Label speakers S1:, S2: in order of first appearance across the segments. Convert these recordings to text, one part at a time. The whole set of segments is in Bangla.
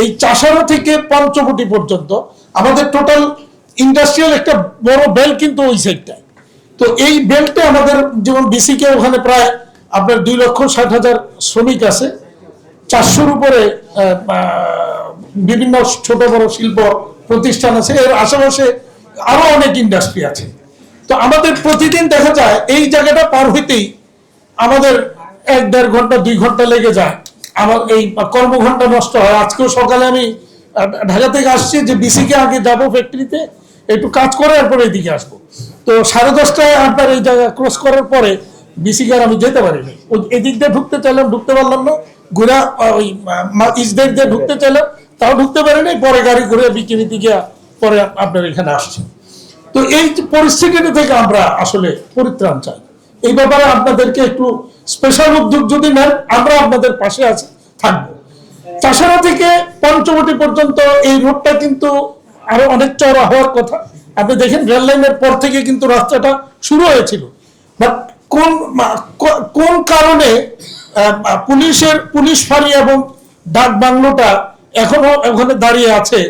S1: এই চাষারা থেকে পঞ্চবটি পর্যন্ত আমাদের টোটাল ইন্ডাস্ট্রিয়াল একটা বড় বেল কিন্তু ওই সাইডটায় তো এই বেল্টে আমাদের যেমন বিসিকে ওখানে প্রায় আপনার দুই লক্ষ ষাট হাজার শ্রমিক আছে। চারশোর উপরে বিভিন্ন ছোট বড় শিল্প প্রতিষ্ঠান আছে। এর আশেপাশে আরও অনেক ইন্ডাস্ট্রি আছে। তো আমাদের প্রতিদিন দেখা যায় এই জায়গাটা পার হইতেই আমাদের এক দেড় ঘণ্টা, দুই ঘণ্টা লেগে যায়। আমার এই কর্মঘন্টা নষ্ট হয়। আজকেও সকালে আমি ঢাকা থেকে আসছি যে বিসিকে আগে যাব ফ্যাক্টরিতে একটু কাজ করে এরপরে এদিকে আসব। তো সাড়ে দশটায় আপনার এই জায়গা ক্রস করার পরে বিসিকে আর আমি যেতে পারিনি। ওই এদিক দিয়ে ঢুকতে চাইলাম, ঢুকতে পারলাম না। ঘুরা ওই ইসদের দিয়ে ঢুকতে চাইলাম। তাও ঢুকতে পারিনি, পরে গাড়ি ঘুরে বিকিনিতে গিয়ে পরে আপনার এখানে আসছি। তো এই পরিস্থিতিটা থেকে আমরা আসলে পরিত্রাণ চাই। এই ব্যাপারে আপনাদেরকে একটু স্পেশাল উদ্যোগ যদি নেন, আমরা আপনাদের পাশে আছি, থাকব। চাষারা থেকে পঞ্চবটি পর্যন্ত এই রোডটা কিন্তু আরও অনেক চড়া হওয়ার কথা। আপনি দেখেন রেল লাইনের পর থেকে কিন্তু রাস্তাটা শুরু হয়েছিল। বাট কোন কোন কারণে পুলিশের, পুলিশ ফাঁড়ি এবং ডাক বাংলোটা এখনও ওখানে দাঁড়িয়ে আছে,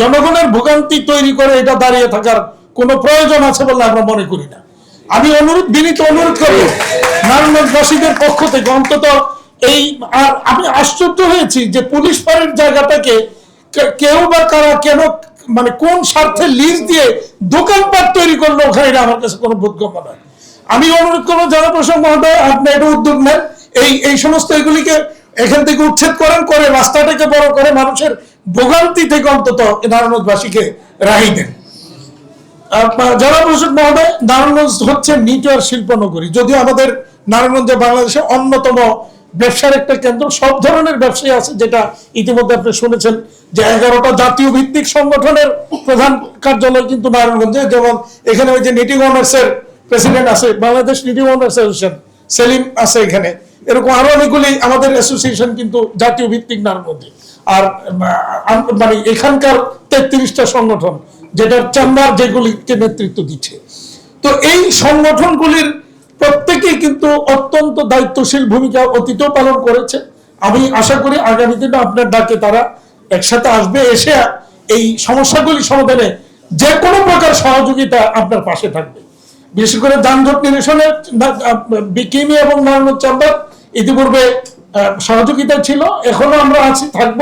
S1: জনগণের ভোগান্তি তৈরি করে এটা দাঁড়িয়ে থাকার কোনো প্রয়োজন আছে বলে আমরা মনে করি না। আমি অনুরোধ, বিনীত অনুরোধ করব নারায়ণগঞ্জবাসীদের পক্ষ থেকে অন্তত এই, আর আমি আশ্চর্য হয়েছি যে পুলিশ ফাঁড়ির জায়গাটাকে কেউ বা কারা কেন মানে কোন স্বার্থে লিজ দিয়ে দোকানপাট তৈরি করল ওখানে আমার কাছে কোনো বোধগম্য নয়। আমি অনুরোধ করব জনপ্রশাসন মহোদয়, আপনি এটা উদ্যোগ নেন। এই এই সমস্ত এগুলিকে এখান থেকে উচ্ছেদ করেন, করে রাস্তাটাকে বড় করে মানুষের ভোগান্তি থেকে অন্তত নারায়ণগঞ্জবাসীকে রাহি দেন। জেলা পরিষদ মহোদয়, নারায়ণগঞ্জ হচ্ছে নিটোয়ার শিল্প নগরী যদিও আমাদের নারায়ণগঞ্জে বাংলাদেশের অন্যতম ব্যবসার একটা কেন্দ্র, সব ধরনের ব্যবসায়ী আছে যেটা ইতিমধ্যে আপনি শুনেছেন যে এগারোটা জাতীয় ভিত্তিক সংগঠনের প্রধান কার্যালয় কিন্তু নারায়ণগঞ্জে, যেমন এখানে ওই যে নিটিং অনার্সের প্রেসিডেন্ট আছে, Bangladesh knitting owners association Selim আছে এখানে। এরকম আরও অনেকগুলি আমাদের অ্যাসোসিয়েশন কিন্তু জাতীয় ভিত্তিক নারায়ণগঞ্জে। আর মানে এখানকার তেত্রিশটা সংগঠন, যেটার চেম্বার যেগুলিকে নেতৃত্ব দিচ্ছে। তো এই সংগঠনগুলির প্রত্যেকেই কিন্তু অত্যন্ত দায়িত্বশীল ভূমিকা অতীতেও পালন করেছে। আমি আশা করি আগামী দিনে আপনার ডাকে তারা একসাথে আসবে, এসে এই সমস্যাগুলি সমাধানে যে কোনো প্রকার সহযোগিতা আপনার পাশে থাকবে। বিশেষ করে যানজট নিরসনে বিকিনি এবং নারায়ণ চাম্বার ইতিপূর্বে সহযোগিতা ছিল এখনও আমরা আছি থাকব।